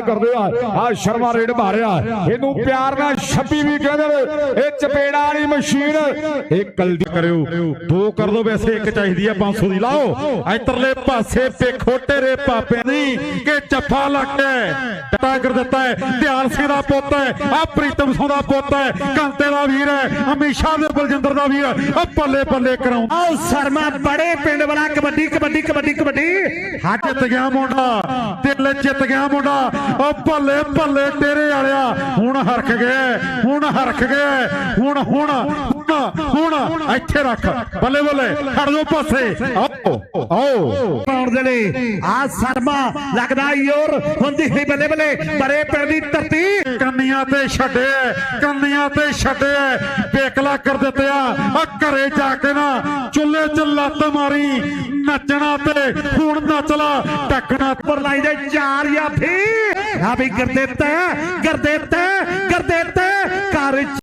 ਕਰਦੇ ਆ। ਆ ਸ਼ਰਮਾ ਰੇਡ ਮਾਰਿਆ। ਇਹਨੂੰ ਪਿਆਰ ਨਾਲ ਛੱਪੀ ਵੀ ਕਹਿੰਦੇ ਨੇ। ਇਹ ਚਪੇੜਾ ਵਾਲੀ ਮਸ਼ੀਨ। ਇਹ ਕਲਦੀ ਕਰਿਓ। ਦੋ ਕਰ ਦੋ ਵੈਸੇ, ਇੱਕ ਚਾਹੀਦੀ ਆ 500 ਦੀ। ਲਾਓ। ਇਧਰਲੇ ਪਾਸੇ ਪੇਖੋ ਤੇਰੇ ਪਾਪੇ ਦੀ ਕਿ ਚੱਫਾ ਲੱਗ ਗਿਆ ਦਿੱਤਾ ਹੈ। ਧਿਆਨ ਸਿੰਘ ਦਾ ਪੁੱਤ ਹੈ। ਆ ਪ੍ਰੀਤਮ ਸਿੰਘ ਦਾ ਪੁੱਤ ਹੈ। ਕੰਤੇ ਦਾ ਵੀਰ ਹੈ। ਅਮੀਸ਼ਾ ਦੇ ਬਲਜਿੰਦਰ ਦਾ ਵੀਰ ਆ ਬੱਲੇ ਬੱਲੇ ਕਰਾਉਂ ਆਓ ਸਰਮਾ ਬੜੇ ਪਿੰਡ ਵਾਲਾ ਕਬੱਡੀ ਕਬੱਡੀ ਕਬੱਡੀ ਕਬੱਡੀ। ਹੱਥ ਜਿੱਤ ਗਿਆ ਮੁੰਡਾ ਦਿਲ ਜਿੱਤ ਗਿਆ ਮੁੰਡਾ। ਓ ਭੱਲੇ ਭੱਲੇ ਤੇਰੇ ਵਾਲਿਆ ਹੁਣ ਹਰਖ ਗਏ ਹੁਣ ਹਰਖ ਗਏ ਹੁਣ ਹੁਣ ਹੁਣ ਹੁਣ ਇੱਥੇ ਰੱਖ ਬੱਲੇ ਬੱਲੇ ਖੜ ਜਾਓ ਪਾਸੇ। ਆਓ ਆਓ। ਪਾਉਣ ਦੇ ਲਈ ਆ ਸਰਮਾ ਲੱਗਦਾ ਯੋਰ ਹੁੰਦੀ ਨਹੀਂ ਬੱਲੇ ਬੱਲੇ ਬੜੇ ਪਿੰਡ ਦੀ ਧਰਤੀ ਕੰਨੀਆਂ ਤੇ ਛੱਡੇ, ਕੰਨੀਆਂ ਤੇ ਛੱਡੇ। ਬੇਕਲਾ ਕਰ ਦਿੱਤੇ ਆ ਘਰੇ ਜਾ ਕੇ ਨਾ ਚੁੱਲ੍ਹੇ 'ਚ ਲੱਤ ਮਾਰੀ, ਨੱਚਣਾ ਤੇ ਹੁਣ ਨੱਚ ਲਾ ਟੱਕਣਾ ਪਰ ਲਾਈ ਦੇ ਚਾਰ ਜਾਂ ਫੀ ਆ ਵੀ ਕਰ ਦਿੱਤਾ ਕਰ ਦਿੱਤਾ